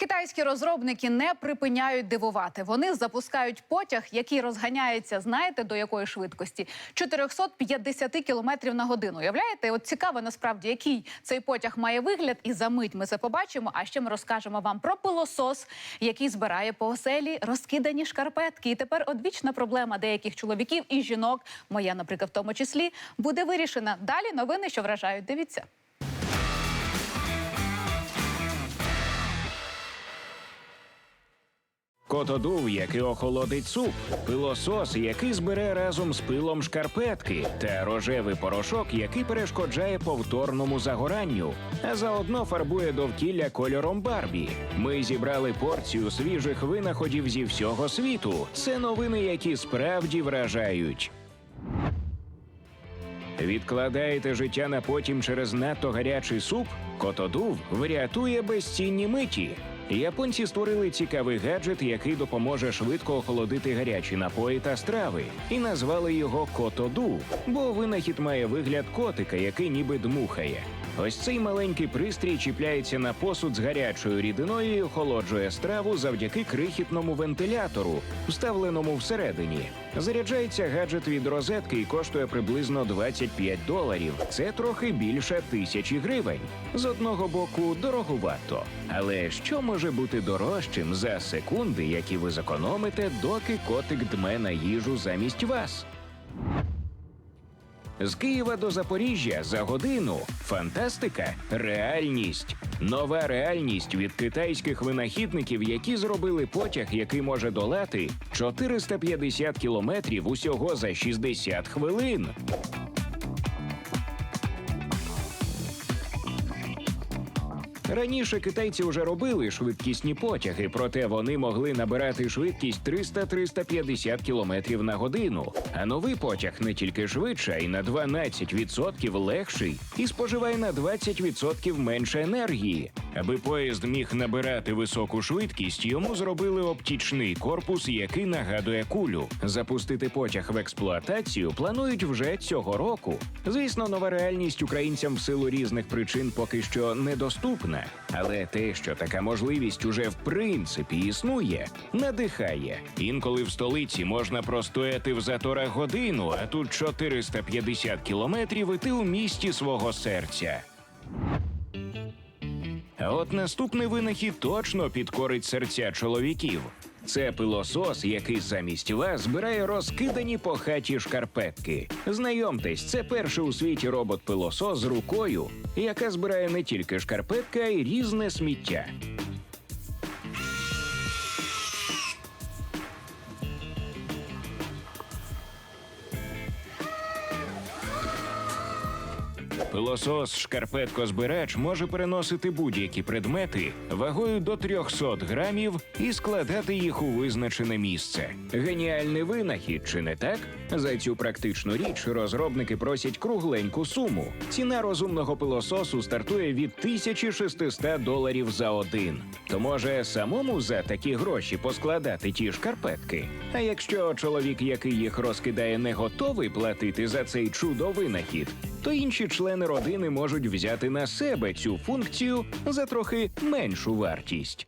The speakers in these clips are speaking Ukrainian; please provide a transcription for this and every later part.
Китайські розробники не припиняють дивувати. Вони запускають потяг, який розганяється, знаєте, до якої швидкості? 450 кілометрів на годину. Уявляєте? От цікаво насправді, який цей потяг має вигляд, і за мить ми це побачимо. А ще ми розкажемо вам про пилосос, який збирає по оселі розкидані шкарпетки. І тепер одвічна проблема деяких чоловіків і жінок, моя, наприклад, в тому числі, буде вирішена. Далі новини, що вражають. Дивіться. Котодув, який охолодить суп, пилосос, який збере разом з пилом шкарпетки, та рожевий порошок, який перешкоджає повторному загоранню, а заодно фарбує довкілля кольором Барбі. Ми зібрали порцію свіжих винаходів зі всього світу. Це новини, які справді вражають. Відкладаєте життя на потім через надто гарячий суп? Котодув врятує безцінні миті. Японці створили цікавий гаджет, який допоможе швидко охолодити гарячі напої та страви, і назвали його котоду, бо винахід має вигляд котика, який ніби дмухає. Ось цей маленький пристрій чіпляється на посуд з гарячою рідиною і охолоджує страву завдяки крихітному вентилятору, вставленому всередині. Заряджається гаджет від розетки і коштує приблизно 25 доларів. Це трохи більше тисячі гривень. З одного боку, дороговато. Але що може бути дорожчим за секунди, які ви зекономите, доки котик дме на їжу замість вас? З Києва до Запоріжжя за годину. Фантастика, реальність. Нова реальність від китайських винахідників, які зробили потяг, який може долати 450 кілометрів усього за 60 хвилин. Раніше китайці вже робили швидкісні потяги, проте вони могли набирати швидкість 300-350 км на годину. А новий потяг не тільки швидше, а й на 12% легший і споживає на 20% менше енергії. Аби поїзд міг набирати високу швидкість, йому зробили оптічний корпус, який нагадує кулю. Запустити потяг в експлуатацію планують вже цього року. Звісно, нова реальність українцям в силу різних причин поки що недоступна. Але те, що така можливість уже в принципі існує, надихає. Інколи в столиці можна простояти в заторах годину, а тут 450 кілометрів і ти у місті свого серця. А от наступний винахід точно підкорить серця чоловіків. Це пилосос, який замість вас збирає розкидані по хаті шкарпетки. Знайомтесь, це перший у світі робот-пилосос з рукою, яка збирає не тільки шкарпетки, а й різне сміття. Пилосос шкарпеткозбирач може переносити будь-які предмети вагою до 300 грамів і складати їх у визначене місце. Геніальний винахід, чи не так? За цю практичну річ розробники просять кругленьку суму. Ціна розумного пилососу стартує від 1600 доларів за один. То може самому за такі гроші поскладати ті шкарпетки. А якщо чоловік, який їх розкидає, не готовий платити за цей чудо винахід, то інші члени родини можуть взяти на себе цю функцію за трохи меншу вартість.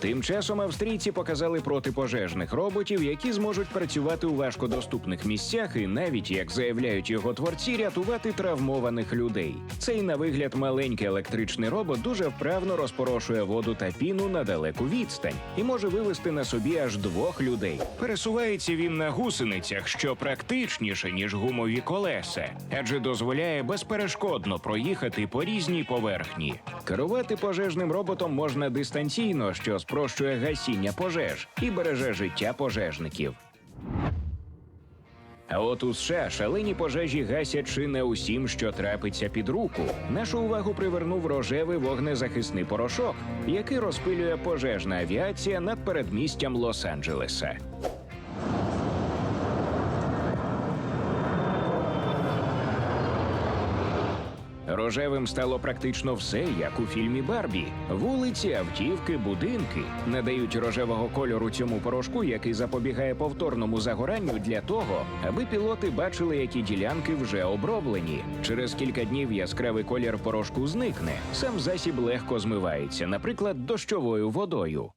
Тим часом австрійці показали протипожежних роботів, які зможуть працювати у важкодоступних місцях і навіть, як заявляють його творці, рятувати травмованих людей. Цей на вигляд маленький електричний робот дуже вправно розпорошує воду та піну на далеку відстань і може вивести на собі аж двох людей. Пересувається він на гусеницях, що практичніше ніж гумові колеса, адже дозволяє безперешкодно проїхати по різній поверхні. Керувати пожежним роботом можна дистанційно, що спрощує гасіння пожеж і береже життя пожежників. А от у США шалені пожежі гасять чи не усім, що трапиться під руку. Нашу увагу привернув рожевий вогнезахисний порошок, який розпилює пожежна авіація над передмістям Лос-Анджелеса. Рожевим стало практично все, як у фільмі Барбі. Вулиці, автівки, будинки надають рожевого кольору цьому порошку, який запобігає повторному загоранню для того, аби пілоти бачили, які ділянки вже оброблені. Через кілька днів яскравий колір порошку зникне. Сам засіб легко змивається, наприклад, дощовою водою.